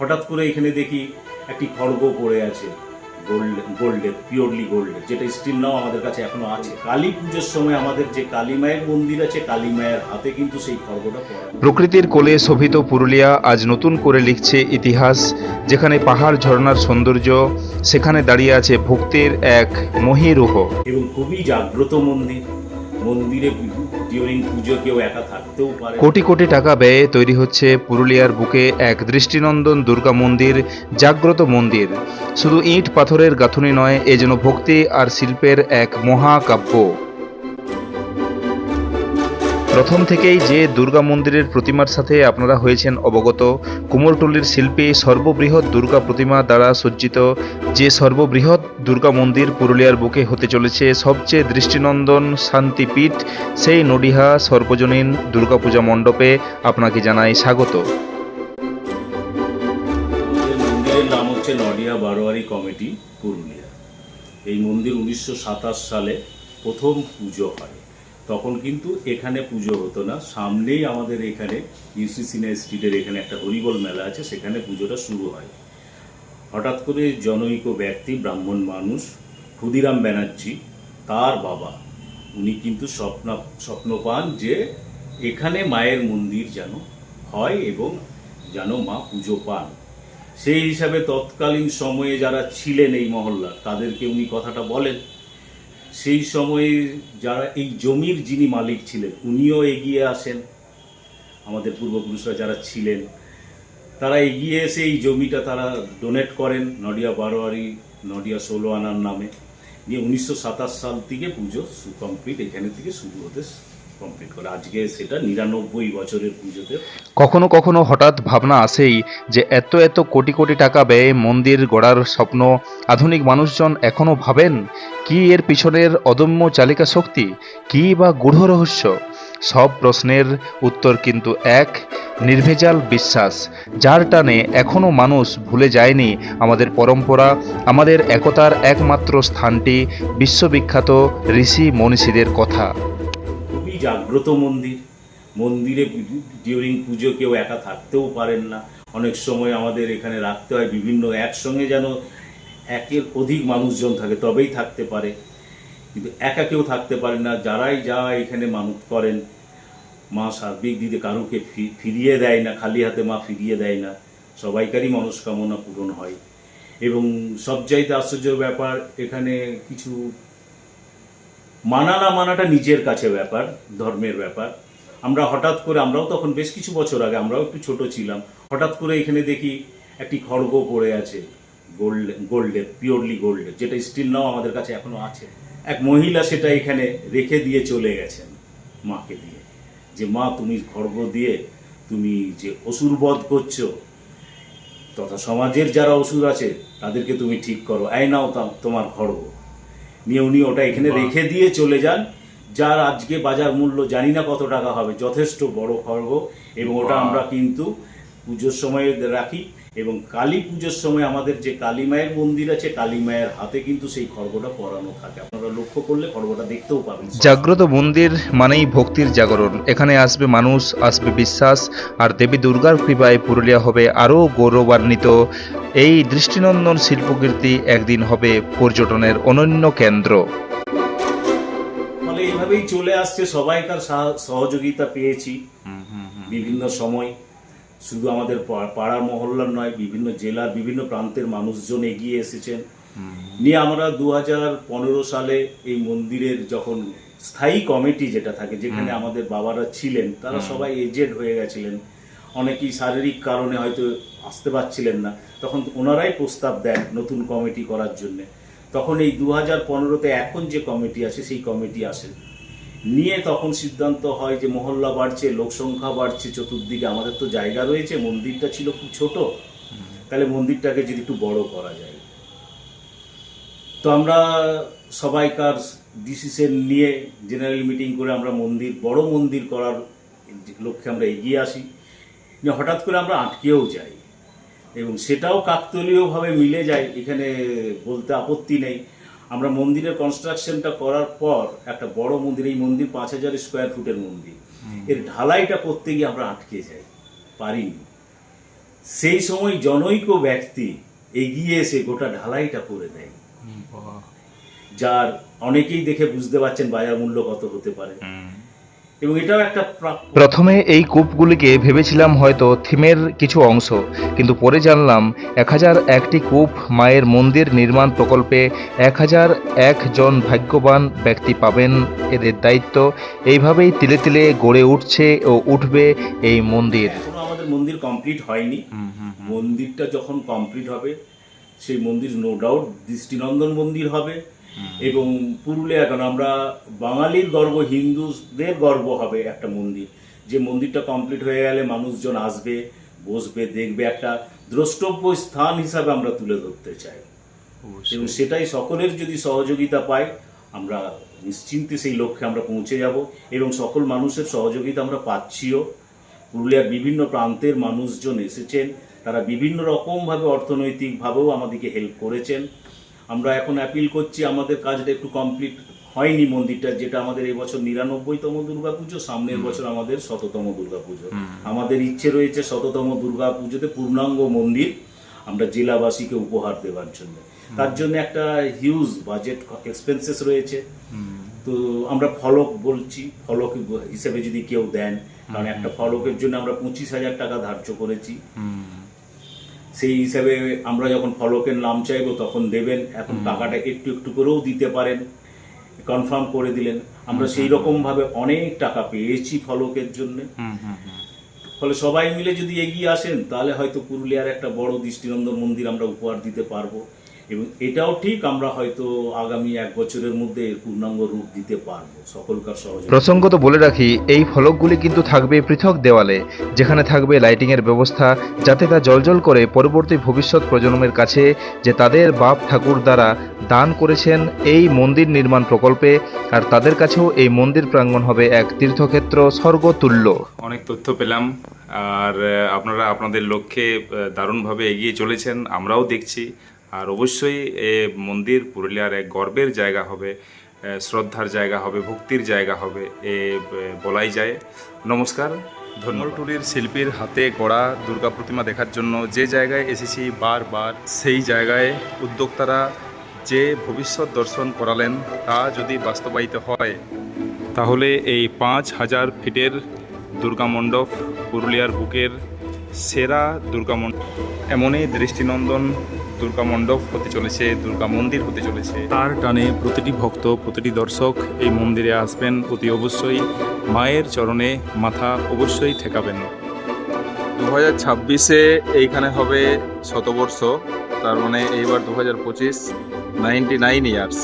হঠাৎ করে এখানে দেখি একটি খড়গ পড়ে আছে গোল্ড গোল্ডের পিওরলি গোল্ডের যেটা স্টিল নাও আমাদের কাছে এখনও আছে। কালী পুজোর সময় আমাদের যে কালী মায়ের মন্দির আছে কালী মায়ের হাতে কিন্তু সেই খড়গটা পড়া। প্রকৃতির কোলে শোভিত পুরুলিয়া আজ নতুন করে লিখছে ইতিহাস যেখানে পাহাড় ঝর্ণার সৌন্দর্য সেখানে দাঁড়িয়ে আছে ভক্তের এক মহিরুহ। এবং খুবই জাগ্রত মন্দির। মন্দিরে কোটি কোটি টাকা ব্যয়ে তৈরি হচ্ছে পুরুলিয়ার বুকে এক দৃষ্টিনন্দন দুর্গা মন্দির, জাগ্রত মন্দির। শুধু ইট পাথরের গাঁথুনি নয়, এ যেন ভক্তি আর শিল্পের এক মহাকাব্য। প্রথম থেকেই যে দুর্গা মন্দিরের প্রতিমার সাথে আপনারা হয়েছেন অবগত, কুমোরটুলির শিল্পী সর্ববৃহৎ দুর্গা প্রতিমা দ্বারা সজ্জিত, যে সর্ববৃহৎ দুর্গা মন্দির পুরুলিয়ার বুকে হতে চলেছে সবচেয়ে দৃষ্টিনন্দন শান্তিপীঠ, সেই নডিহা সর্বজনীন দুর্গাপূজা মণ্ডপে আপনাকে জানাই স্বাগত। মন্দিরের নাম হচ্ছে নডিয়া বারোয়ারি কমিটি পুরুলিয়া। এই মন্দির উনিশশো সাতাশ সালে প্রথম পুজো হয়। তখন কিন্তু এখানে পুজো হতো না। সামনেই আমাদের এখানে ইউসি সিনে স্ট্রিটের এখানে একটা হরিবল মেলা আছে, সেখানে পুজোটা শুরু হয়। হঠাৎ করে জনৈক ব্যক্তি, ব্রাহ্মণ মানুষ, ক্ষুদিরাম ব্যানার্জি, তার বাবা, উনি কিন্তু স্বপ্ন স্বপ্ন পান যে এখানে মায়ের মন্দির যেন হয় এবং যেন মা পুজো পান। সেই হিসাবে তৎকালীন সময়ে যারা ছিলেন এই মহল্লা তাদেরকে উনি কথাটা বলেন সেই সময়ে যারা এই জমির যিনি মালিক ছিলেন, উনিও এগিয়ে আসেন। আমাদের পূর্বপুরুষরা যারা ছিলেন, তারা এগিয়ে এসে এই জমিটা তারা ডোনেট করেন নডিয়া বারোয়ারি নডিয়া ষোলো আনার নামে। নিয়ে উনিশশো সাতাশ সাল থেকে পুজো কমপ্লিট এখানে থেকে শুরু হতে কখনো কখনো হঠাৎ ভাবনা আসেই যে এত এত কোটি কোটি টাকা ব্যয়ে মন্দির গড়ার স্বপ্ন আধুনিক মানুষজন এখনও ভাবেন? কি এর পিছনের অদম্য চালিকা শক্তি? কি বা গূঢ় রহস্য? সব প্রশ্নের উত্তর কিন্তু এক, নির্ভেজাল বিশ্বাস, যার টানে এখনও মানুষ ভুলে যায়নি আমাদের পরম্পরা, আমাদের একতার একমাত্র স্থানটি বিশ্ববিখ্যাত ঋষি মনীষীদের কথা। জাগ্রত মন্দির। মন্দিরে ডিউরিং পুজো কেউ একা থাকতেও পারেন না। অনেক সময় আমাদের এখানে রাখতে হয় বিভিন্ন একসঙ্গে যেন একের অধিক মানুষজন থাকে, তবেই থাকতে পারে। কিন্তু একা কেউ থাকতে পারে না। যারাই যা এখানে মানত করেন, মা সার্বিক দিতে কারুকে ফিরিয়ে দেয় না, খালি হাতে মা ফিরিয়ে দেয় না। সবাইকারই মনস্কামনা পূরণ হয়। এবং সবচাইতে আশ্চর্য ব্যাপার, এখানে কিছু মানা না মানাটা নিজের কাছে ব্যাপার, ধর্মের ব্যাপার। আমরা হঠাৎ করে, আমরাও তখন বেশ কিছু বছর আগে, আমরাও একটু ছোট ছিলাম, হঠাৎ করে এখানে দেখি একটি খড়গ পড়ে আছে, গোল্ড, গোল্ডের, পিওরলি গোল্ডের যেটা স্টিল নাও আমাদের কাছে এখনও আছে। এক মহিলা সেটা এখানে রেখে দিয়ে চলে গেছেন মাকে দিয়ে। যে, মা, তুমি খড়গ দিয়ে তুমি যে অসুর বধ করছ, তথা সমাজের যারা অসুর আছে, তাদেরকে তুমি ঠিক করো। এই নাও তোমার খড়গ। নিয়ে উনি ওটা এখানে রেখে দিয়ে চলে যান। যার আজকে বাজার মূল্য জানি না কত টাকা হবে যথেষ্ট বড় খর্গ এবং ওটা আমরা কিন্তু পুজোর সময় রাখি। এবং কালী পুজোর সময় আমাদের যে কালী মায়ের মন্দির আছে কালী মায়ের হাতে কিন্তু সেই খড়গটা পরানো থাকে। আপনারা লক্ষ্য করলে খড়গটা দেখতেও পাবেন। জাগ্রত মন্দির মানেই ভক্তির জাগরণ। এখানে আসবে মানুষ আসবে বিশ্বাস আর দেবী দুর্গার কৃপায় পুরুলিয়া হবে আরও গৌরবান্বিত। এই দৃষ্টিনন্দন শিল্পকীর্তি একদিন হবে পর্যটনের অনন্য কেন্দ্র। ফলে এইভাবেই চলে আসছে সবাইকার সা- সহযোগিতা পেয়েছি। বিভিন্ন সময়। শুধু আমাদের পাড়া মহল্লার নয় বিভিন্ন জেলার বিভিন্ন প্রান্তের মানুষজন এগিয়ে এসেছেন। নিয়ে আমরা দু পনেরো সালে এই মন্দিরের যখন স্থায়ী কমিটি যেটা থাকে যেখানে আমাদের বাবারা ছিলেন তারা সবাই এজেড হয়ে গেছিলেন। অনেকেই শারীরিক কারণে হয়তো আসতে পারছিলেন না। তখন ওনারাই প্রস্তাব দেন নতুন কমিটি করার জন্য। তখন এই দু হাজার পনেরোতে এখন যে কমিটি আছে সেই কমিটি আসে। নিয়ে তখন সিদ্ধান্ত হয় যে মহল্লা বাড়ছে, লোক সংখ্যা বাড়ছে, চতুর্দিকে আমাদের তো জায়গা রয়েছে, মন্দিরটা ছিল খুব ছোট। তাহলে মন্দিরটাকে যদি একটু বড় করা যায়। তো আমরা সবাইকার ডিসিশন নিয়ে জেনারেল মিটিং করে আমরা মন্দির, বড় মন্দির করার লক্ষ্যে আমরা এগিয়ে আসি। হঠাৎ করে আমরা আটকেও যাই এবং সেটাও কাকতলীয়ভাবে মিলে যায়, এখানে বলতে আপত্তি নেই। আমরা মন্দিরের কনস্ট্রাকশনটা করার পর একটা বড় মন্দির এই মন্দির পাঁচ হাজার স্কোয়ার ফুটের মন্দির। এর ঢালাইটা করতে গিয়ে আমরা আটকে যাই পারিনি। সেই সময় জনৈক ব্যক্তি এগিয়ে এসে গোটা ঢালাইটা করে দেয়। যার অনেকেই দেখে বুঝতে পারছেন বাজার মূল্য কত হতে পারে। এবং এটাও একটা প্রথমে এই কূপগুলিকে ভেবেছিলাম হয়তো থিমের কিছু অংশ কিন্তু পরে জানলাম এক হাজার একটি কূপ মায়ের মন্দির নির্মাণ প্রকল্পে এক হাজার একজন ভাগ্যবান ব্যক্তি পাবেন এদের দায়িত্ব। এইভাবেই তিলে তিলে গড়ে উঠছে ও উঠবে এই মন্দির। আমাদের মন্দির কমপ্লিট হয়নি। মন্দিরটা যখন কমপ্লিট হবে সেই মন্দির নো ডাউট দৃষ্টিনন্দন মন্দির হবে। এবং পুরুলিয়া কেন আমরা বাঙালির গর্ব হিন্দুদের গর্ব হবে একটা মন্দির। যে মন্দিরটা কমপ্লিট হয়ে গেলে মানুষজন আসবে বসবে দেখবে একটা দ্রষ্টব্য স্থান হিসাবে আমরা তুলে ধরতে চাই। এবং সেটাই সকলের যদি সহযোগিতা পাই আমরা নিশ্চিন্তে সেই লক্ষ্যে আমরা পৌঁছে যাব এবং সকল মানুষের সহযোগিতা আমরা পাচ্ছিও। পুরুলিয়ার বিভিন্ন প্রান্তের মানুষজন এসেছেন তারা বিভিন্ন রকমভাবে অর্থনৈতিকভাবেও আমাদেরকে হেল্প করেছেন। আমরা এখন অ্যাপিল করছি আমাদের কাজটা একটু কমপ্লিট হয়নি মন্দিরটা যেটা আমাদের এই বছর নিরানব্বইতম দুর্গাপুজো সামনের বছর আমাদের শততম দুর্গাপুজো। আমাদের ইচ্ছে রয়েছে শততম দুর্গাপুজোতে পূর্ণাঙ্গ মন্দির আমরা জেলাবাসীকে উপহার দেওয়ার জন্য। তার জন্য একটা হিউজ বাজেট এক্সপেন্সেস রয়েছে। তো আমরা ফলক বলছি ফলক হিসেবে যদি কেউ দেন কারণ একটা ফলকের জন্য আমরা পঁচিশ হাজার টাকা ধার্য করেছি। সেই হিসাবে আমরা যখন ফলকের নাম চাইব তখন দেবেন। এখন টাকাটা একটু একটু করেও দিতে পারেন। কনফার্ম করে দিলেন। আমরা সেই রকম ভাবে অনেক টাকা পেয়েছি ফলকের জন্য। ফলে সবাই মিলে যদি এগিয়ে আসেন তাহলে হয়তো পুরুলিয়ার একটা বড় দৃষ্টিনন্দন মন্দির আমরা উপহার দিতে পারব। এবং এটাও ঠিক আমরা হয়তো আগামী এক বছরের মধ্যে এর পূর্ণাঙ্গ রূপ দিতে পারব। সকলকার সহযোগিতা। প্রসঙ্গত বলে রাখি এই ফলকগুলি কিন্তু থাকবে পৃথক দেওয়ালে যেখানে থাকবে লাইটিংয়ের ব্যবস্থা যাতে তা জলজল করে পরবর্তী ভবিষ্যৎ প্রজন্মের কাছে যে তাদের বাপ ঠাকুর দ্বারা দান করেছেন এই মন্দির নির্মাণ প্রকল্পে আর তাদের কাছেও এই মন্দির প্রাঙ্গণ হবে এক তীর্থক্ষেত্র স্বর্গতুল্য। অনেক তথ্য পেলাম আর আপনারা আপনাদের লক্ষ্যে দারুণভাবে এগিয়ে চলেছেন আমরাও দেখছি। আর অবশ্যই এ মন্দির পুরুলিয়ার এক গর্বের জায়গা হবে শ্রদ্ধার জায়গা হবে, ভক্তির জায়গা হবে, এ বলাই যায়। নমস্কার ধন্যটুলির শিল্পীর হাতে গড়া দুর্গা প্রতিমা দেখার জন্য যে জায়গায় এসেছি বারবার সেই জায়গায় উদ্যোক্তারা যে ভবিষ্যৎ দর্শন করালেন তা যদি বাস্তবায়িত হয়, তাহলে এই পাঁচ হাজার ফিটের দুর্গা মণ্ডপ পুরুলিয়ার বুকের সেরা দুর্গা মণ্ডপ এমনই দৃষ্টিনন্দন দুর্গা মণ্ডপ হতে চলেছে দুর্গা মন্দির হতে চলেছে। তার টানে প্রতিটি ভক্ত প্রতিটি দর্শক এই মন্দিরে আসবেন অতি অবশ্যই। মায়ের চরণে মাথা অবশ্যই ঠেকাবেন। দু হাজার ছাব্বিশে এইখানে হবে শতবর্ষ তার মানে এইবার দু হাজার পঁচিশ নাইনটি নাইন ইয়ার্স